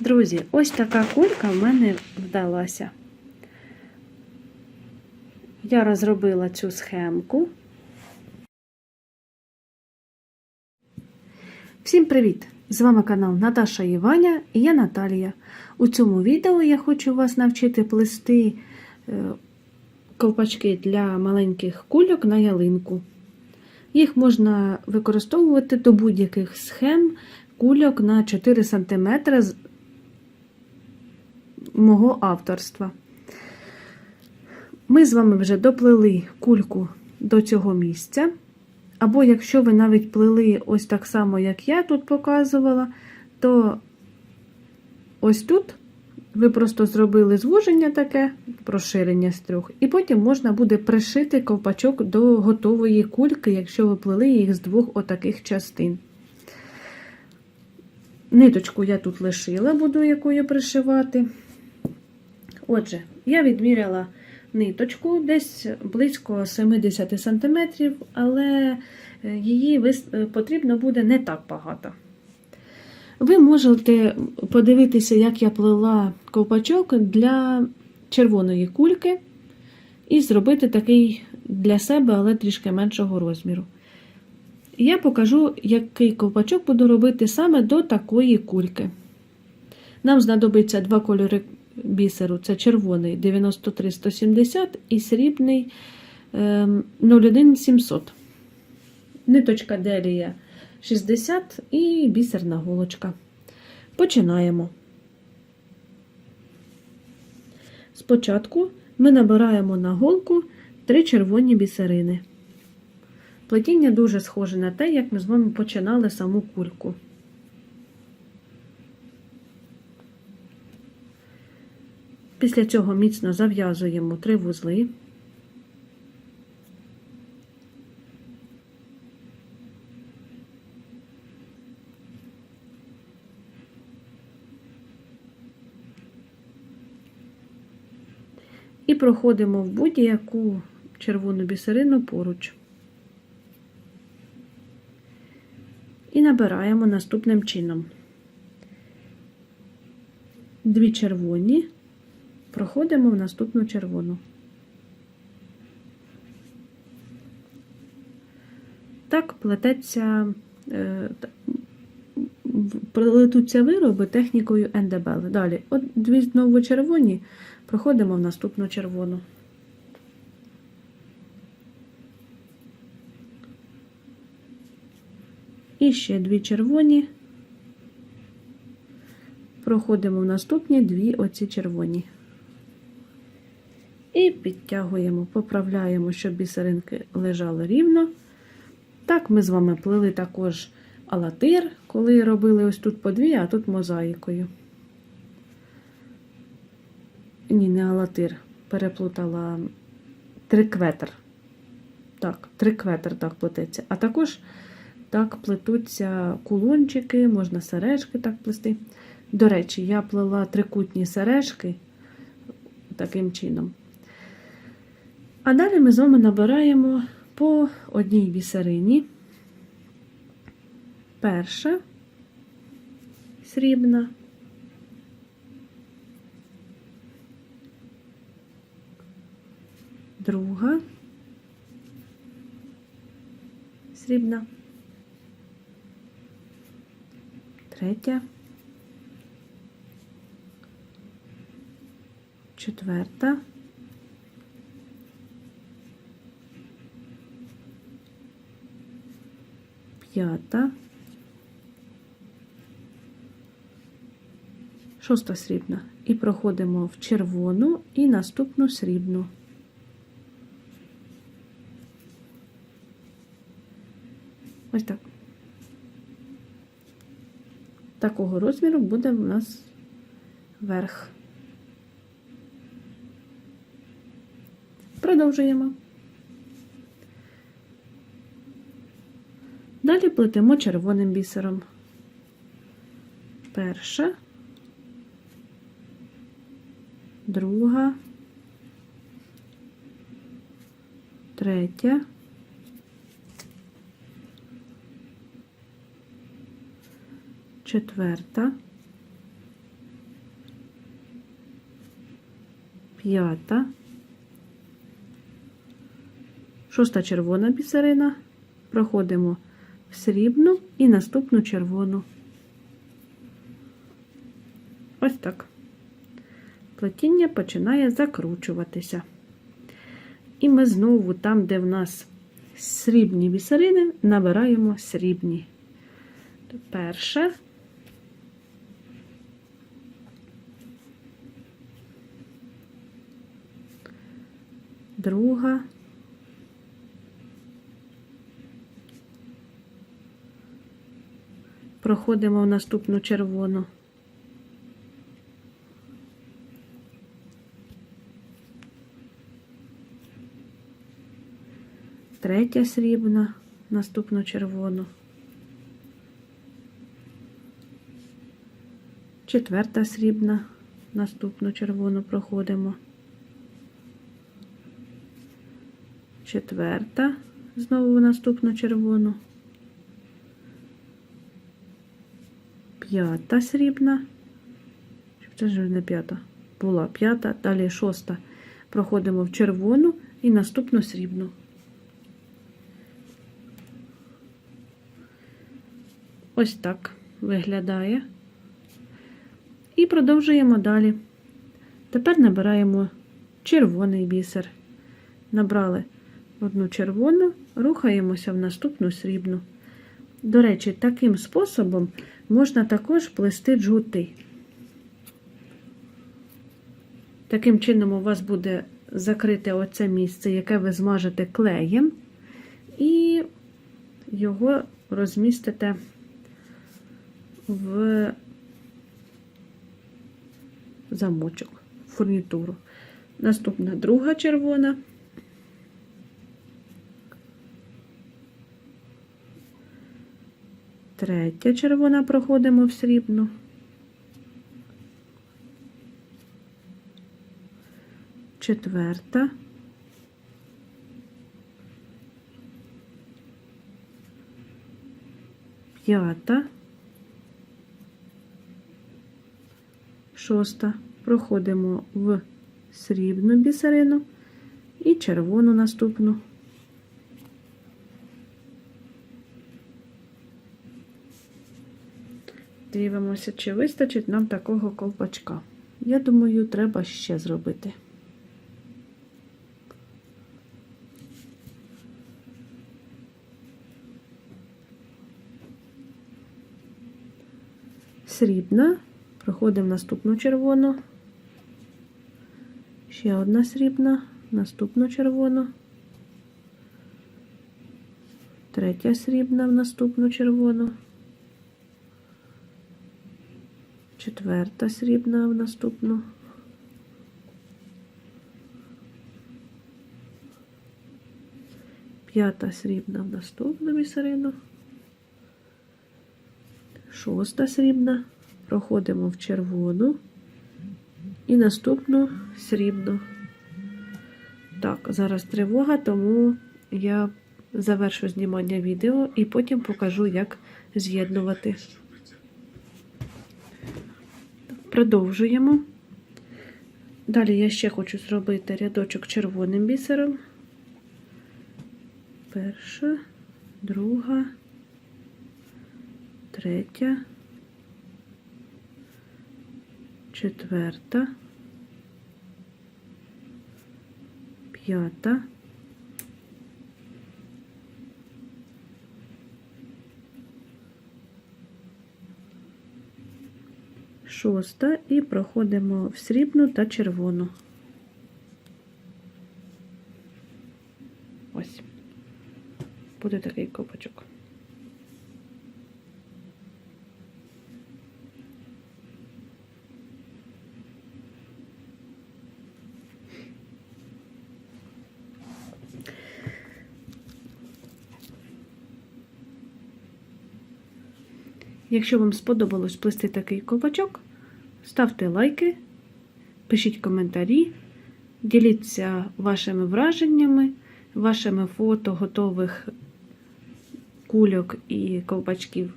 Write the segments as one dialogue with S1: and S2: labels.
S1: Друзі, ось така кулька в мене вдалася. Я розробила цю схемку. Всім привіт! З вами канал Наташа і Ваня і я Наталія. У цьому відео я хочу вас навчити плести е, ковпачки для маленьких кульок на ялинку. Їх можна використовувати до будь-яких схем кульок на 4 см мого авторства. Ми з вами вже доплели кульку до цього місця. Або якщо ви навіть плели ось так само, як я тут показувала, то ось тут ви просто зробили звуження таке, проширення з трьох, і потім можна буде пришити ковпачок до готової кульки, якщо ви плели їх з двох отаких частин. Ниточку я тут лишила, буду якою пришивати. Отже, я відміряла ниточку десь близько 70 см, але її потрібно буде не так багато. Ви можете подивитися, як я плела ковпачок для червоної кульки, і зробити такий для себе, але трішки меншого розміру. Я покажу, який ковпачок буду робити саме до такої кульки. Нам знадобиться два кольори бісеру: це червоний 93170 і срібний 01700. Ниточка делія 60 і бісерна голочка. Починаємо. Спочатку ми набираємо на голку три червоні бісерини. Плетіння дуже схоже на те, як ми з вами починали саму кульку. Після цього міцно зав'язуємо три вузли. І проходимо в будь-яку червону бісерину поруч. І набираємо наступним чином. Дві червоні, проходимо в наступну червону. Так плететься, плетуться вироби технікою ендебел. Далі, от дві знову червоні, проходимо в наступну червону. І ще дві червоні, проходимо в наступні дві оці червоні. І підтягуємо, поправляємо, щоб бісеринки лежали рівно. Так, ми з вами плели також алатир, коли робили ось тут по дві, а тут мозаїкою. Ні, не алатир, переплутала трикветр. Так, трикветр так плететься. А також так плетуться кулончики, можна сережки так плести. До речі, я плела трикутні сережки таким чином. А далі ми з вами набираємо по одній бісерині. Перша срібна. Друга срібна. Третя. Четверта. П'ята. Шоста срібна. І проходимо в червону і наступну срібну. Ось так. Такого розміру буде у нас верх. Продовжуємо. Далі плетемо червоним бісером. Перша, друга, третя. Четверта. П'ята. Шоста червона бісерина. Проходимо срібну і наступну червону. Ось так. Плетіння починає закручуватися. І ми знову, там, де в нас срібні бісерини, набираємо срібні. Перше. Друга. Проходимо в наступну червону. Третя срібна, наступну червону. Четверта срібна, наступну червону проходимо. Четверта, знову наступну червону. П'ята срібна. Це ж не п'ята. Була п'ята, далі шоста. Проходимо в червону і наступну срібну. Ось так виглядає. І продовжуємо далі. Тепер набираємо червоний бісер. Набрали одну червону, рухаємося в наступну срібну. До речі, таким способом можна також плести джгути. Таким чином, у вас буде закрите оце місце, яке ви змажете клеєм, і його розмістите в замочок, в фурнітуру. Наступна друга червона. Третя червона проходимо в срібну. Четверта. П'ята. Шоста. Проходимо в срібну бісерину і червону наступну. Дивимося, чи вистачить нам такого ковпачка. Я думаю, треба ще зробити. Срібна. Проходимо наступну червону. Ще одна срібна, наступну червону. Третя срібна в наступну червону. Четверта срібна в наступну. П'ята срібна в наступну бісерину. Шоста срібна. Проходимо в червону і наступну срібну. Так, зараз тривога, тому я завершу знімання відео і потім покажу, як з'єднувати. Продовжуємо. Далі я ще хочу зробити рядочок червоним бісером. Перша, друга, третя, четверта, п'ята. Шоста і проходимо в срібну та червону. Ось. Буде такий копачок. Якщо вам сподобалось плести такий ковпачок, ставте лайки, пишіть коментарі, діліться вашими враженнями, вашими фото готових кульок і ковпачків.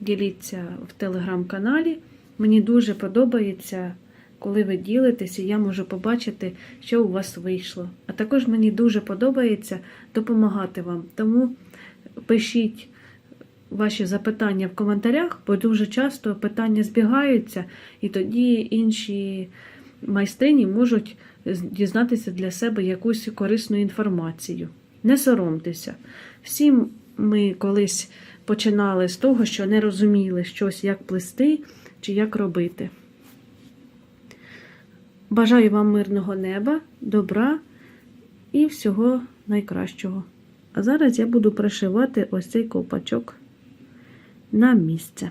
S1: Діліться в телеграм-каналі. Мені дуже подобається, коли ви ділитесь, і я можу побачити, що у вас вийшло. А також мені дуже подобається допомагати вам. Тому пишіть ваші запитання в коментарях, бо дуже часто питання збігаються, і тоді інші майстрині можуть дізнатися для себе якусь корисну інформацію. Не соромтеся. Всім ми колись починали з того, що не розуміли щось, як плести чи як робити. Бажаю вам мирного неба, добра і всього найкращого. А зараз я буду пришивати ось цей ковпачок на місце.